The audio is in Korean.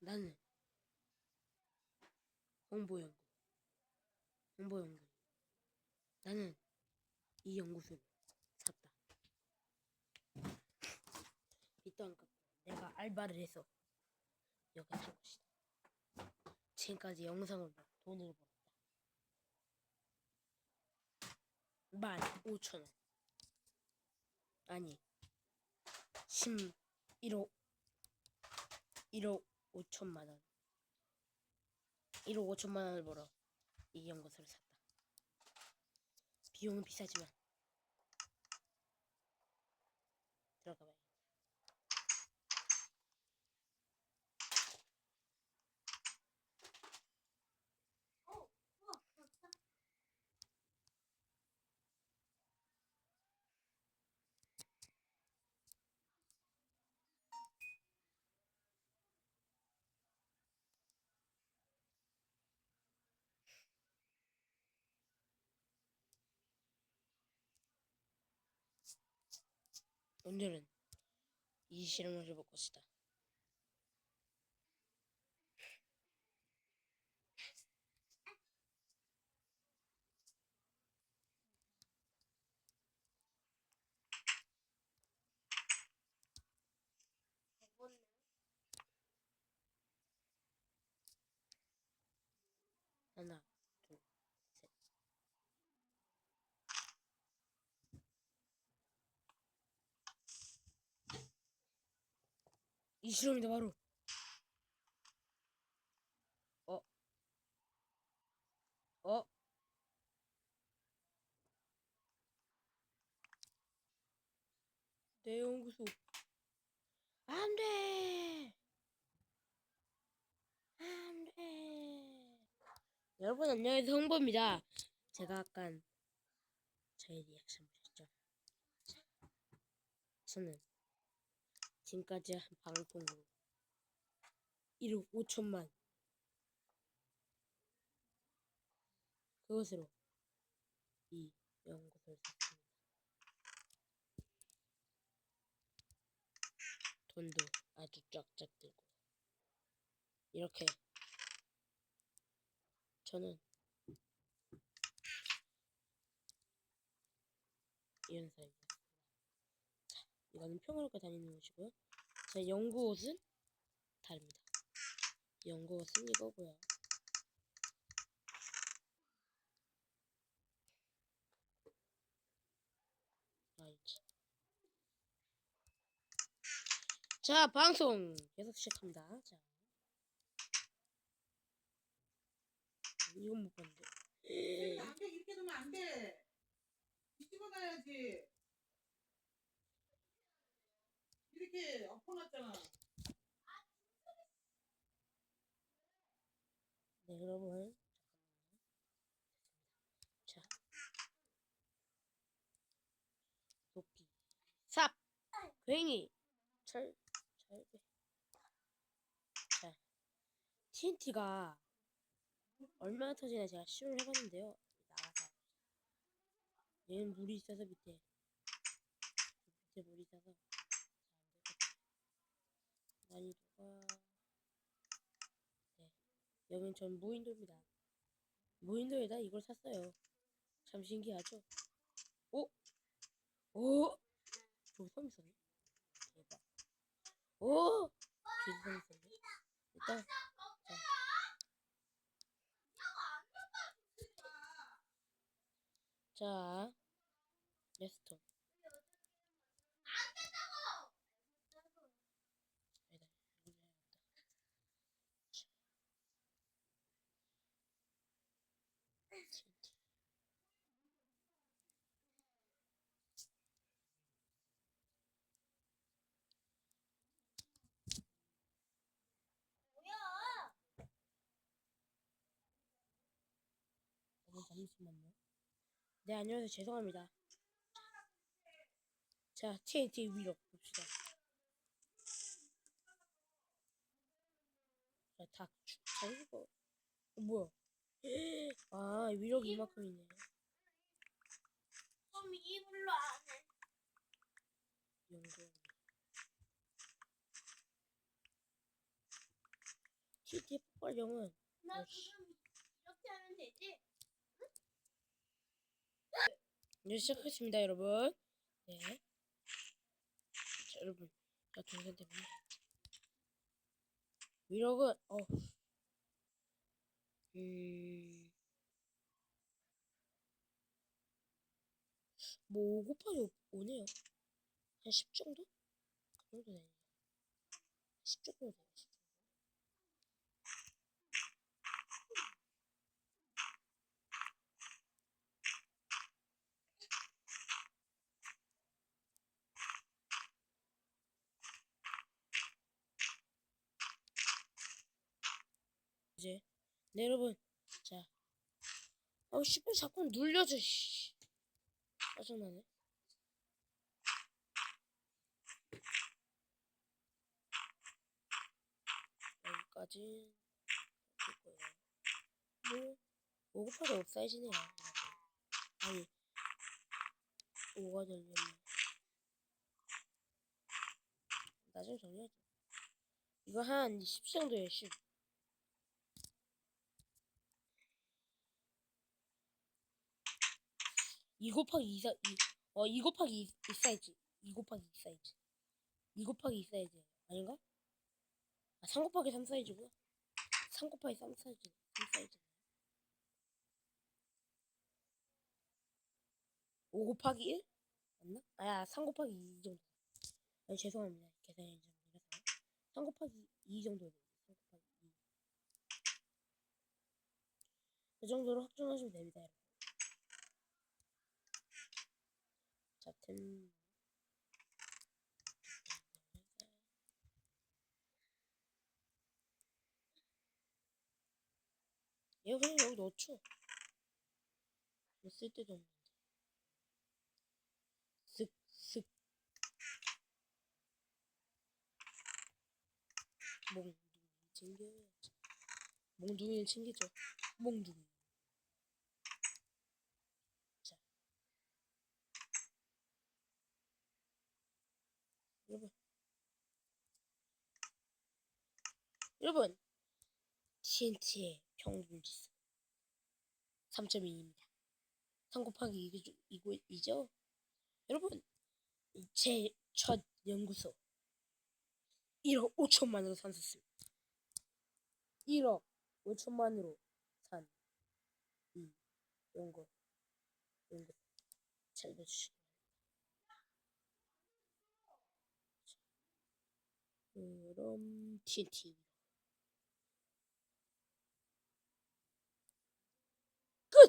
나는 홍보연구. 홍보연구. 나는 이 연구소를 샀다. 빚도 안 갚고 내가 알바를 해서 여기 산 것이다. 지금까지 영상으로 돈을 벌었다. 만 오천 원. 아니, 11억, 1억 5천만 원. 1억 5천만 원을 벌어 이 연구소를 샀다. 비용은 비싸지만 오늘은 이 실험을 해볼 것이다. 하나, 둘, 셋. 이 실험이다 바로. 어? 어? 내 연구소. 안 돼! 안 돼! 여러분 안녕하세요 홍보입니다. 제가 아까 저희 리액션 보셨죠? 저는 지금까지 한 방송으로 1억 5천만 그것으로 이 연구소를 샀습니다. 돈도 아주 쫙쫙 들고 이렇게 저는 이런 사람입니다. 자, 이거는 평화롭게 다니는 옷이고요. 제 연구 옷은 다릅니다. 연구 옷은 이거고요. 아이지. 자, 방송 계속 시작합니다. 자, 이건 못 봤는데. 안 돼, 이렇게 두면 안 돼. 뒤집어 놔야지. 이렇게 엎어놨잖아. 네, 여러분. 자. 도끼. 삽! 괭이! 철, 철배. 자. TNT가 얼마나 터지나 제가 시도를 해봤는데요. 나가서. 얘는 물이 있어서 밑에. 밑에 물이 있어서. 난이도가. 네. 여긴 전 무인도입니다. 무인도에다 이걸 샀어요. 참 신기하죠? 오! 오! 저기 섬 있었네? 대박. 오! 저기 섬 있었네? 일단, 자. 자. 아니다, 이거 해야겠다. TNT. 여러분 잠시만요. 네 안녕하세요 죄송합니다. 자 TNT 위로 봅시다. 자다 죽고 어, 뭐야? 아 위력 이만큼 이네. 그럼 이불로 안 해. 연구. TT 폭발령은 나 어이씨. 지금 이렇게 하면 되지? 이제 시작하겠습니다, 여러분. 네. 자, 여러분. 자, 동생 때문에. 위력은, 어. 음. 뭐, 5 곱하기 5 네요. 한 10 정도? 그 정도 되네요. 10 정도 되네요, 10 정도. 이제 네 여러분. 자. 아우 씨발 자꾸 눌려져 씨. 짜증나네. 여기까지. 될 거예요 뭐5 곱하기 5 사이즈네요. 아니 5가 되려면. 나중에 정리하죠. 이거 한 10 정도예요 10 2 곱하기 2 사, 2, 어, 2 곱하기 2, 2 사이즈. 2 곱하기 2 사이즈. 2 곱하기 2 사이즈. 아닌가? 아, 3 곱하기 3 사이즈구나. 3 곱하기 3 사이즈. 3 사이즈. 5 곱하기 1? 맞나? 아, 3 곱하기 2 정도. 아니, 죄송합니다. 계산이 좀 이래서. 3 곱하기 2 정도. 3 곱하기 2. 그 정도로 확정하시면 됩니다, 여러분. 자, 템. 얘 그냥 여기 넣죠. 뭐 쓸데도 없는데. 쓱, 쓱. 몽둥이 챙겨야지. 몽둥이는 챙기죠. 몽둥이. 자. 여러분. 여러분. TNT의 평균지수 3.2입니다. 3 곱하기 2죠, 이거, 이죠? 여러분, 제 첫 연구소 1억 5천만으로 산었습니다. 1억 5천만으로 산 이 연구, 연구 잘 봐주시기 바랍니다. 그럼 TNT